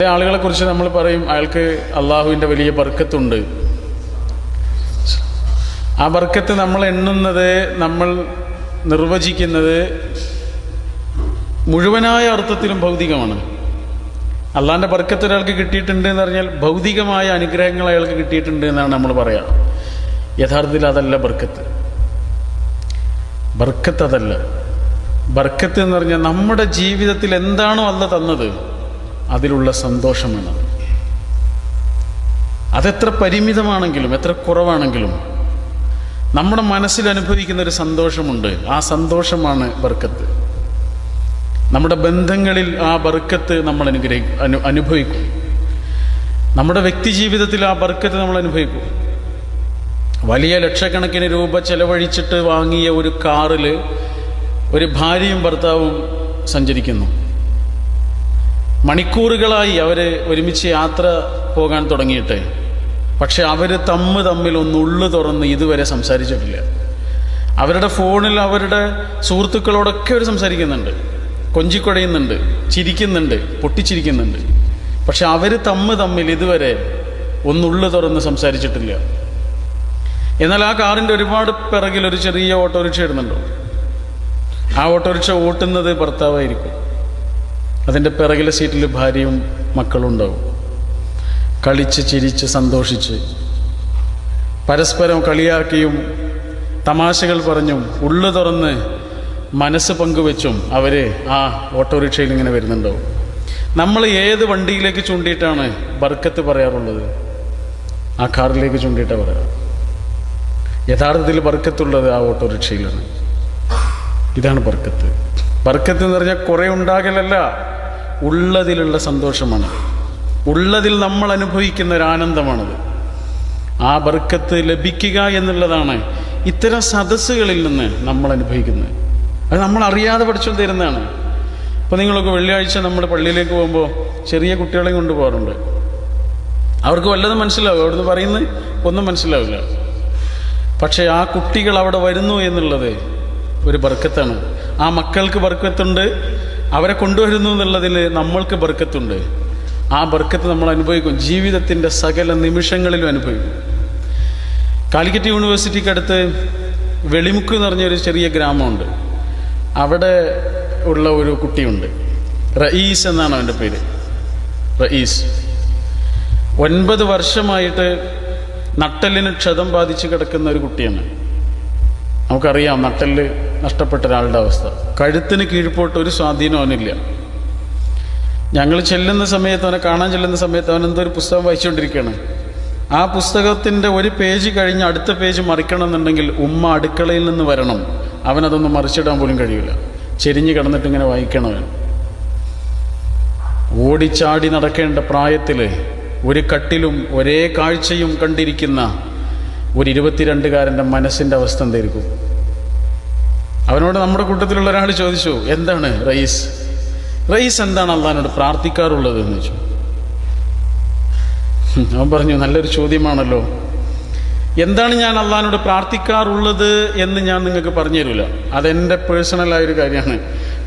ചില ആളുകളെ കുറിച്ച് നമ്മൾ പറയും അയാൾക്ക് അള്ളാഹുവിന്റെ വലിയ ബർക്കത്തുണ്ട്. ആ ബർക്കത്ത് നമ്മൾ എണ്ണുന്നത് നമ്മൾ നിർവചിക്കുന്നത് മുഴുവനായ അർത്ഥത്തിലും ഭൗതികമാണ്. അള്ളാഹിന്റെ ബർക്കത്ത് ഒരാൾക്ക് കിട്ടിയിട്ടുണ്ട് എന്ന് പറഞ്ഞാൽ ഭൗതികമായ അനുഗ്രഹങ്ങൾ അയാൾക്ക് കിട്ടിയിട്ടുണ്ട് എന്നാണ് നമ്മൾ പറയാ. യഥാർത്ഥത്തിൽ അതല്ല ബർക്കത്ത്. ബർക്കത്ത് അതല്ല. ബർക്കത്ത് എന്ന് പറഞ്ഞാൽ നമ്മുടെ ജീവിതത്തിൽ എന്താണോ അല്ല തന്നത്. അതിലുള്ള സന്തോഷമാണ്. അതെത്ര പരിമിതമാണെങ്കിലും എത്ര കുറവാണെങ്കിലും നമ്മുടെ മനസ്സിൽ അനുഭവിക്കുന്ന ഒരു സന്തോഷമുണ്ട്. ആ സന്തോഷമാണ് ബർക്കത്ത്. നമ്മുടെ ബന്ധങ്ങളിൽ ആ ബർക്കത്ത് നമ്മൾ അനുഗ്രഹി അനു അനുഭവിക്കും. നമ്മുടെ വ്യക്തി ജീവിതത്തിൽ ആ ബർക്കത്ത് നമ്മൾ അനുഭവിക്കും. വലിയ ലക്ഷക്കണക്കിന് രൂപ ചെലവഴിച്ചിട്ട് വാങ്ങിയ ഒരു കാറിൽ ഒരു ഭാര്യയും ഭർത്താവും സഞ്ചരിക്കുന്നു. മണിക്കൂറുകളായി അവർ ഒരുമിച്ച് യാത്ര പോകാൻ തുടങ്ങിയിട്ട്. പക്ഷെ അവർ തമ്മ് തമ്മിൽ ഒന്ന് ഉള്ളു തുറന്ന് ഇതുവരെ സംസാരിച്ചിട്ടില്ല. അവരുടെ ഫോണിൽ അവരുടെ സുഹൃത്തുക്കളോടൊക്കെ അവർ സംസാരിക്കുന്നുണ്ട്. കൊഞ്ചിക്കൊടയുന്നുണ്ട് ചിരിക്കുന്നുണ്ട് പൊട്ടിച്ചിരിക്കുന്നുണ്ട്. പക്ഷെ അവർ തമ്മ് തമ്മിൽ ഇതുവരെ ഒന്നുള്ളു തുറന്ന് സംസാരിച്ചിട്ടില്ല. എന്നാൽ ആ കാറിന്റെ ഒരുപാട് പിറകിൽ ഒരു ചെറിയ ഓട്ടോറിക്ഷ ഇടുന്നുണ്ടോ. ആ ഓട്ടോറിക്ഷ ഓട്ടുന്നത് ഭർത്താവായിരിക്കും. അതിന്റെ പിറകിലെ സീറ്റിൽ ഭാര്യയും മക്കളും ഉണ്ടാവും കളിച്ച് ചിരിച്ച് സന്തോഷിച്ച്. പരസ്പരം കളിയാക്കിയും തമാശകൾ പറഞ്ഞും ഉള്ളു തുറന്ന് മനസ്സ് പങ്കുവെച്ചും അവർ ആ ഓട്ടോറിക്ഷയിൽ ഇങ്ങനെ വരുന്നുണ്ടാവും. നമ്മൾ ഏത് വണ്ടിയിലേക്ക് ചൂണ്ടിയിട്ടാണ് ബർക്കത്ത് പറയാറുള്ളത്? ആ കാറിലേക്ക് ചൂണ്ടിയിട്ടാണ് പറയാറ്. യഥാർത്ഥത്തിൽ ബർക്കത്തുള്ളത് ആ ഓട്ടോറിക്ഷയിലാണ്. ഇതാണ് ബർക്കത്ത്. ബർക്കത്ത് എന്ന് പറഞ്ഞാൽ കുറേ ഉണ്ടാകലല്ല. ഉള്ളതിലുള്ള സന്തോഷമാണ്. ഉള്ളതിൽ നമ്മൾ അനുഭവിക്കുന്ന ഒരു ആനന്ദമാണത്. ആ ബർക്കത്ത് ലഭിക്കുക എന്നുള്ളതാണ് ഇത്തരം സദസ്സുകളിൽ നിന്ന് നമ്മൾ അനുഭവിക്കുന്നത്. അത് നമ്മൾ അറിയാതെ പഠിച്ചു തരുന്നതാണ്. ഇപ്പോൾ നിങ്ങളൊക്കെ വെള്ളിയാഴ്ച നമ്മൾ പള്ളിയിലേക്ക് പോകുമ്പോൾ ചെറിയ കുട്ടികളെയും കൊണ്ടുപോകാറുണ്ട് അവർക്ക് വല്ലതും മനസ്സിലാവും. അവിടുന്ന് പറയുന്നത് ഒന്നും മനസ്സിലാവില്ല. പക്ഷേ ആ കുട്ടികൾ അവിടെ വരുന്നു എന്നുള്ളത് ഒരു ബർക്കത്താണ്. ആ മക്കൾക്ക് ബർക്കത്തുണ്ട്. അവരെ കൊണ്ടുവരുന്നു എന്നുള്ളതിൽ നമ്മൾക്ക് ബർക്കത്തുണ്ട്. ആ ബർക്കത്ത് നമ്മൾ അനുഭവിക്കും. ജീവിതത്തിന്റെ സകല നിമിഷങ്ങളിലും അനുഭവിക്കും. കാലിക്കറ്റ് യൂണിവേഴ്സിറ്റിക്ക് അടുത്ത് വെളിമുക്ക് എന്ന് പറഞ്ഞൊരു ചെറിയ ഗ്രാമമുണ്ട്. അവിടെ ഉള്ള ഒരു കുട്ടിയുണ്ട്. റയീസ് എന്നാണ് അവന്റെ പേര്. റയീസ്. ഒൻപത് വർഷമായിട്ട് നട്ടലിന് ക്ഷതം ബാധിച്ച് കിടക്കുന്ന ഒരു കുട്ടിയാണ്. നമുക്കറിയാം നട്ടൽ നഷ്ടപ്പെട്ട ഒരാളുടെ അവസ്ഥ. കഴുത്തിന് കീഴ്പോട്ട് ഒരു സ്വാധീനം അവനില്ല. ഞങ്ങൾ ചെല്ലുന്ന സമയത്ത് അവനെ കാണാൻ ചെല്ലുന്ന സമയത്ത് അവൻ എന്തോ ഒരു പുസ്തകം വായിച്ചുകൊണ്ടിരിക്കുകയാണ്. ആ പുസ്തകത്തിന്റെ ഒരു പേജ് കഴിഞ്ഞ് അടുത്ത പേജ് മറിക്കണം എന്നുണ്ടെങ്കിൽ ഉമ്മ അടുക്കളയിൽ നിന്ന് വരണം. അവനതൊന്നും മറിച്ചിടാൻ പോലും കഴിയില്ല. ചെരിഞ്ഞ് കിടന്നിട്ട് ഇങ്ങനെ വായിക്കണവൻ ഓടിച്ചാടി നടക്കേണ്ട പ്രായത്തിൽ ഒരു കട്ടിലും ഒരേ കാഴ്ചയും കണ്ടിരിക്കുന്ന ഒരു ഇരുപത്തിരണ്ടുകാരന്റെ മനസ്സിന്റെ അവസ്ഥ എന്തായിരിക്കും? അവനോട് നമ്മുടെ കൂട്ടത്തിലുള്ള ഒരാൾ ചോദിച്ചു എന്താണ് റയീസ്? റയീസ് എന്താണ് അള്ളഹാനോട് പ്രാർത്ഥിക്കാറുള്ളത് എന്ന് ചോദിച്ചു. അവൻ പറഞ്ഞു നല്ലൊരു ചോദ്യമാണല്ലോ. എന്താണ് ഞാൻ അള്ളഹാനോട് പ്രാർത്ഥിക്കാറുള്ളത് എന്ന് ഞാൻ നിങ്ങൾക്ക് പറഞ്ഞു തരില്ല അതെന്റെ പേഴ്സണലായ ഒരു കാര്യമാണ്.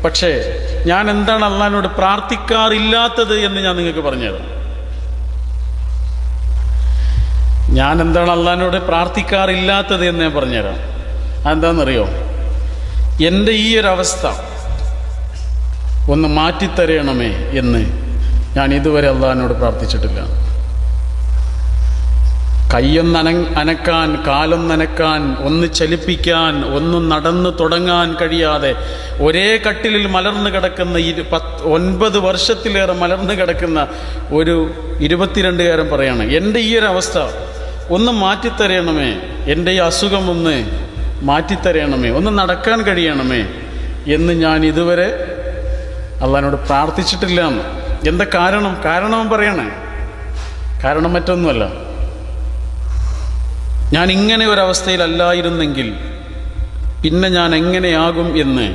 പക്ഷേ ഞാൻ എന്താണ് അള്ളഹാനോട് പ്രാർത്ഥിക്കാറില്ലാത്തത് എന്ന് ഞാൻ നിങ്ങൾക്ക് പറഞ്ഞു പറഞ്ഞുതരാം. ഞാൻ എന്താണ് അള്ളഹാനോട് പ്രാർത്ഥിക്കാറില്ലാത്തത് എന്ന് ഞാൻ പറഞ്ഞുതരാം. അതെന്താണെന്നറിയോ? എന്റെ ഈ ഒരു അവസ്ഥ ഒന്ന് മാറ്റിത്തരയണമേ എന്ന് ഞാൻ ഇതുവരെ അള്ളഹാനോട് പ്രാർത്ഥിച്ചിട്ടില്ല. കയ്യൊന്നന അനക്കാൻ കാലൊന്നനക്കാൻ ഒന്ന് ചലിപ്പിക്കാൻ ഒന്ന് നടന്നു തുടങ്ങാൻ കഴിയാതെ ഒരേ കട്ടിലിൽ മലർന്നു കിടക്കുന്ന ഇരു പത്ത് ഒൻപത് വർഷത്തിലേറെ മലർന്നു കിടക്കുന്ന ഒരു ഇരുപത്തിരണ്ടുകാരൻ പറയാണ് എന്റെ ഈ ഒരു അവസ്ഥ ഒന്ന് മാറ്റിത്തരയണമേ എന്റെ ഈ അസുഖം ഒന്ന് മാറ്റിത്തരയണമേ. ഒന്ന് നടക്കാൻ കഴിയണമേ എന്ന് ഞാൻ ഇതുവരെ അള്ളഹാനോട് പ്രാർത്ഥിച്ചിട്ടില്ല. എന്ന് എന്താ കാരണം? കാരണം പറയണേ. കാരണം മറ്റൊന്നുമല്ല. ഞാൻ ഇങ്ങനെ ഒരവസ്ഥയിലല്ലായിരുന്നെങ്കിൽ പിന്നെ ഞാൻ എങ്ങനെയാകും എന്ന്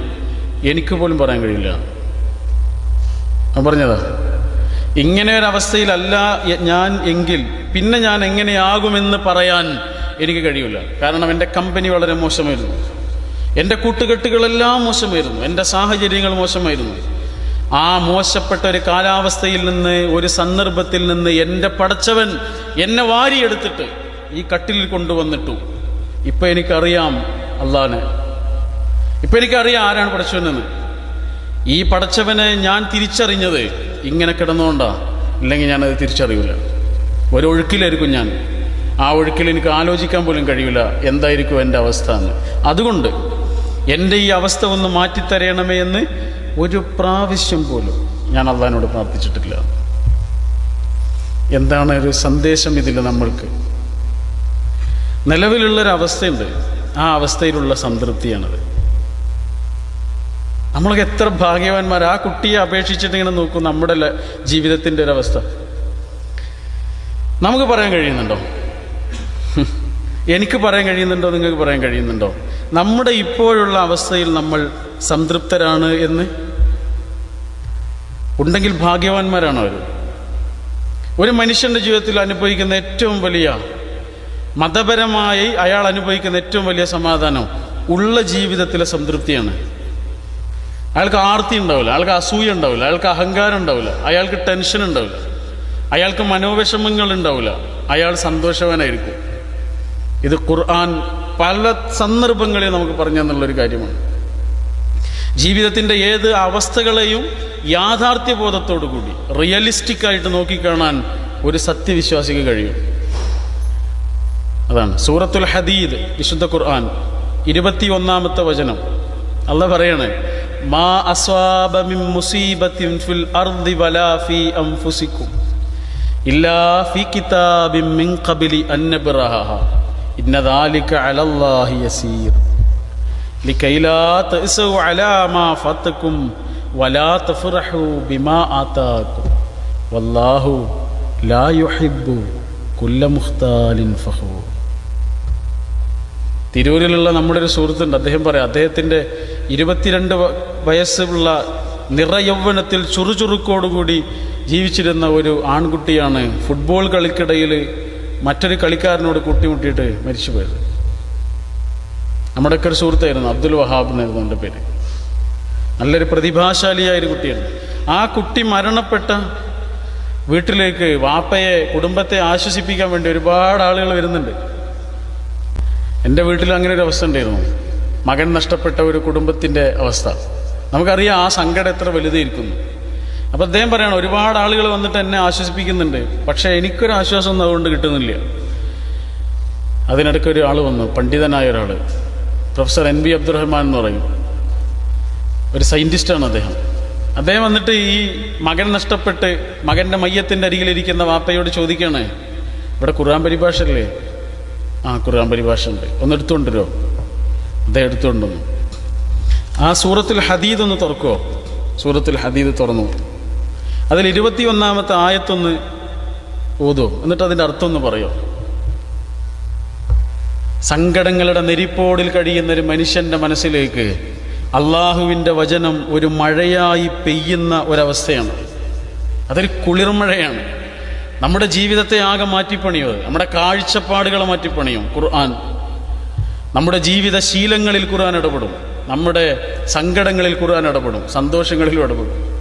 എനിക്ക് പോലും പറയാൻ കഴിയില്ല. ഞാൻ പറഞ്ഞതാ ഇങ്ങനെ ഒരവസ്ഥയിലല്ല ഞാൻ എങ്കിൽ പിന്നെ ഞാൻ എങ്ങനെയാകുമെന്ന് പറയാൻ എനിക്ക് കഴിയില്ല കാരണം എന്റെ കമ്പനി വളരെ മോശമായിരുന്നു. എന്റെ കൂട്ടുകെട്ടുകളെല്ലാം മോശമായിരുന്നു. എന്റെ സാഹചര്യങ്ങൾ മോശമായിരുന്നു. ആ മോശപ്പെട്ട ഒരു കാലാവസ്ഥയിൽ നിന്ന് ഒരു സന്ദർഭത്തിൽ നിന്ന് എന്റെ പടച്ചവൻ എന്നെ വാരിയെടുത്തിട്ട് ഈ കട്ടിലിൽ കൊണ്ടുവന്നിട്ടു. ഇപ്പം എനിക്കറിയാം അള്ളാനെ. ഇപ്പം എനിക്കറിയാം ആരാണ് പടച്ചവനെന്ന്. ഈ പടച്ചവനെ ഞാൻ തിരിച്ചറിഞ്ഞത് ഇങ്ങനെ കിടന്നുകൊണ്ടാ ഇല്ലെങ്കിൽ ഞാനത് തിരിച്ചറിയില്ല ഒരു ഒഴുക്കിലായിരിക്കും ഞാൻ. ആ ഒഴുക്കിൽ എനിക്ക് ആലോചിക്കാൻ പോലും കഴിയില്ല. എന്തായിരിക്കും എന്റെ അവസ്ഥ എന്ന്. അതുകൊണ്ട് എന്റെ ഈ അവസ്ഥ ഒന്ന് മാറ്റിത്തരയണമേ എന്ന് ഒരു പ്രാവശ്യം പോലും ഞാൻ അള്ളഹാനോട് പ്രാർത്ഥിച്ചിട്ടില്ല. എന്താണ് ഒരു സന്ദേശം ഇതിൽ നമ്മൾക്ക്? നിലവിലുള്ളൊരവസ്ഥയുണ്ട്. ആ അവസ്ഥയിലുള്ള സംതൃപ്തിയാണത്. നമ്മൾക്ക് എത്ര ഭാഗ്യവാന്മാർ ആ കുട്ടിയെ അപേക്ഷിച്ചിട്ട് ഇങ്ങനെ നോക്കും നമ്മുടെ ജീവിതത്തിന്റെ ഒരവസ്ഥ. നമുക്ക് പറയാൻ കഴിയുന്നുണ്ടോ. എനിക്ക് പറയാൻ കഴിയുന്നുണ്ടോ? നിങ്ങൾക്ക് പറയാൻ കഴിയുന്നുണ്ടോ? നമ്മുടെ ഇപ്പോഴുള്ള അവസ്ഥയിൽ നമ്മൾ സംതൃപ്തരാണ് എന്ന്? ഉണ്ടെങ്കിൽ ഭാഗ്യവാന്മാരാണ് അവർ. ഒരു മനുഷ്യന്റെ ജീവിതത്തിൽ അനുഭവിക്കുന്ന ഏറ്റവും വലിയ മതപരമായി അയാൾ അനുഭവിക്കുന്ന ഏറ്റവും വലിയ സമാധാനം ഉള്ള ജീവിതത്തിലെ സംതൃപ്തിയാണ്. അയാൾക്ക് ആർത്തി ഉണ്ടാവില്ല അയാൾക്ക് അസൂയ ഉണ്ടാവില്ല അയാൾക്ക് അഹങ്കാരം ഉണ്ടാവില്ല അയാൾക്ക് ടെൻഷൻ ഉണ്ടാവില്ല അയാൾക്ക് മനോവിഷമങ്ങൾ ഉണ്ടാവില്ല അയാൾ സന്തോഷവാനായിരിക്കും. ഇത് ഖുർആൻ പല സന്ദർഭങ്ങളിൽ നമുക്ക് പറഞ്ഞു തന്നുള്ളൊരു കാര്യമാണ്. ജീവിതത്തിന്റെ ഏത് അവസ്ഥകളെയും യാഥാർത്ഥ്യബോധത്തോടു കൂടി റിയലിസ്റ്റിക് ആയിട്ട് നോക്കിക്കാണാൻ ഒരു സത്യവിശ്വാസിക്ക് കഴിയും. അതാണ്. സൂറത്തുൽ ഹദീദ് വിശുദ്ധ ഖുർആൻ ഇരുപത്തി ഒന്നാമത്തെ വചനം. അല്ല പറയണേ മാ അസ്വാബ മിൻ ഫിൽ അർദി വലാ ഫീ അൻഫുസിക്കും ഇല്ലാ ഫീ കിതാബിൻ മിൻ ഖബലി അൻ അലല്ലാഹി യസീർ. അലാ മാ വലാ ബിമാ ആതാകും. വല്ലാഹു ലാ യുഹിബ്ബു കുല്ല തിരൂരിലുള്ള നമ്മുടെ ഒരു സുഹൃത്തുണ്ട്. അദ്ദേഹം പറയാം അദ്ദേഹത്തിന്റെ ഇരുപത്തിരണ്ട് വയസ്സുള്ള നിറയൗവനത്തിൽ ചുറുചുറുക്കോടുകൂടി ജീവിച്ചിരുന്ന ഒരു ആൺകുട്ടിയാണ് ഫുട്ബോൾ കളിക്കിടയിൽ മറ്റൊരു കളിക്കാരനോട് കൂട്ടിമുട്ടിയിട്ട് മരിച്ചുപോയത്. നമ്മുടെയൊക്കെ ഒരു സുഹൃത്തായിരുന്നു അബ്ദുൽ വഹാബ് എന്നായിരുന്നു എന്റെ പേര്. നല്ലൊരു പ്രതിഭാശാലിയായ ഒരു കുട്ടിയാണ് ആ കുട്ടി മരണപ്പെട്ട വീട്ടിലേക്ക് വാപ്പയെ കുടുംബത്തെ ആശ്വസിപ്പിക്കാൻ വേണ്ടി ഒരുപാട് ആളുകൾ വരുന്നുണ്ട്. എന്റെ വീട്ടിൽ അങ്ങനെ ഒരു അവസ്ഥ ഉണ്ടായിരുന്നു. മകൻ നഷ്ടപ്പെട്ട ഒരു കുടുംബത്തിന്റെ അവസ്ഥ. നമുക്കറിയാം ആ സങ്കടം എത്ര വലുതായിരിക്കുന്നു. അപ്പം അദ്ദേഹം പറയണം ഒരുപാട് ആളുകൾ വന്നിട്ട് എന്നെ ആശ്വസിപ്പിക്കുന്നുണ്ട്. പക്ഷേ എനിക്കൊരു ആശ്വാസം ഒന്നും അതുകൊണ്ട് കിട്ടുന്നില്ല. അതിനിടയ്ക്ക് ഒരാൾ വന്നു പണ്ഡിതനായ ഒരാൾ പ്രൊഫസർ എൻ ബി അബ്ദുറഹ്മാൻ എന്ന് പറയും. ഒരു സയന്റിസ്റ്റാണ് അദ്ദേഹം. അദ്ദേഹം വന്നിട്ട് ഈ മകൻ നഷ്ടപ്പെട്ട് മകന്റെ മയ്യത്തിന്റെ അരികിലിരിക്കുന്ന വാപ്പയോട് ചോദിക്കണേ ഇവിടെ ഖുർആൻ പരിഭാഷ അല്ലേ ആ ഖുർആൻ പരിഭാഷ ഉണ്ട് ഒന്ന് എടുത്തുകൊണ്ടുവരുമോ അദ്ദേഹം എടുത്തുകൊണ്ടുവന്നു. ആ സൂറത്തുൽ ഹദീദ് ഒന്ന് തുറക്കുമോ സൂറത്തുൽ ഹദീദ് തുറന്നു. അതിൽ ഇരുപത്തി ഒന്നാമത്തെ ആയത്തൊന്ന് ഓതോ. എന്നിട്ട് അതിന്റെ അർത്ഥം ഒന്ന് പറയോ. സങ്കടങ്ങളുടെ നെരിപ്പോടിൽ കഴിയുന്ന ഒരു മനുഷ്യന്റെ മനസ്സിലേക്ക് അള്ളാഹുവിന്റെ വചനം ഒരു മഴയായി പെയ്യുന്ന ഒരവസ്ഥയാണ്. അതൊരു കുളിർമഴയാണ്. നമ്മുടെ ജീവിതത്തെ ആകെ മാറ്റിപ്പണിയോ നമ്മുടെ കാഴ്ചപ്പാടുകളെ മാറ്റിപ്പണിയും ഖുർആൻ. നമ്മുടെ ജീവിത ശീലങ്ങളിൽ ഖുർആൻ ഇടപെടും. നമ്മുടെ സങ്കടങ്ങളിൽ ഖുർആൻ ഇടപെടും. സന്തോഷങ്ങളിലും ഇടപെടും.